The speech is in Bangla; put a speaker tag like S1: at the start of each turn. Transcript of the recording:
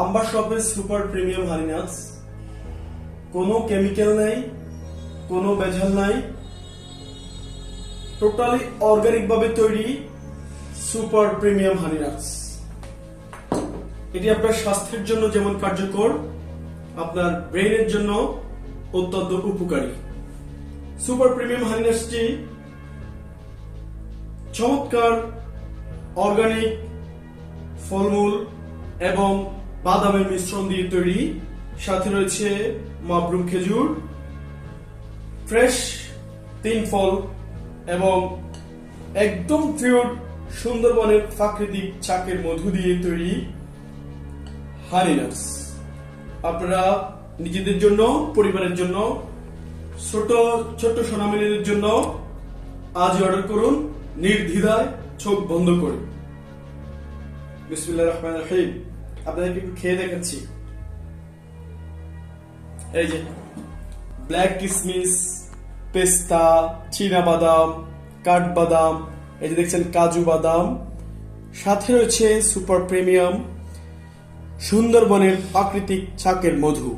S1: আম্বার শপের সুপার প্রিমিয়াম হারিনাটস কোনো কেমিক্যাল নাই, কোনো ভেজাল নাই। টোটালি অর্গানিক ভাবে তৈরি সুপার প্রিমিয়াম হানিনাটস এটি আপনার স্বাস্থ্যের জন্য যেমন কার্যকর, আপনার ব্রেইনের জন্য অত্যন্ত উপকারী। সুপার প্রিমিয়াম হানিনাটসটি চমৎকার, অর্গানিক, ফলমূল এবং বাদামের মিশ্রণ দিয়ে তৈরি। সাথে রয়েছে মাবরুম খেজুর, ফ্রেশ তিন ফল এবং একদম পিওর সুন্দরবনের প্রাকৃতিক চাকের মধু দিয়ে তৈরি হারিনাটস আপনারা নিজেদের জন্য, পরিবারের জন্য, ছোট ছোট সোনামিনের জন্য আজ অর্ডার করুন। নির্দ্বিধায় চোখ বন্ধ করে। বিসমিল্লাহ রহমান রহিম। আপনাদেরকে একটু খেয়ে দেখাচ্ছি। এই যে ব্ল্যাক কিসমিস পেস্তা চীনা বাদাম কাঠবাদাম এই যে দেখছেন কাজু বাদাম। সাথে রয়েছে সুপার প্রিমিয়াম সুন্দরবনের প্রাকৃতিক চাকের মধু।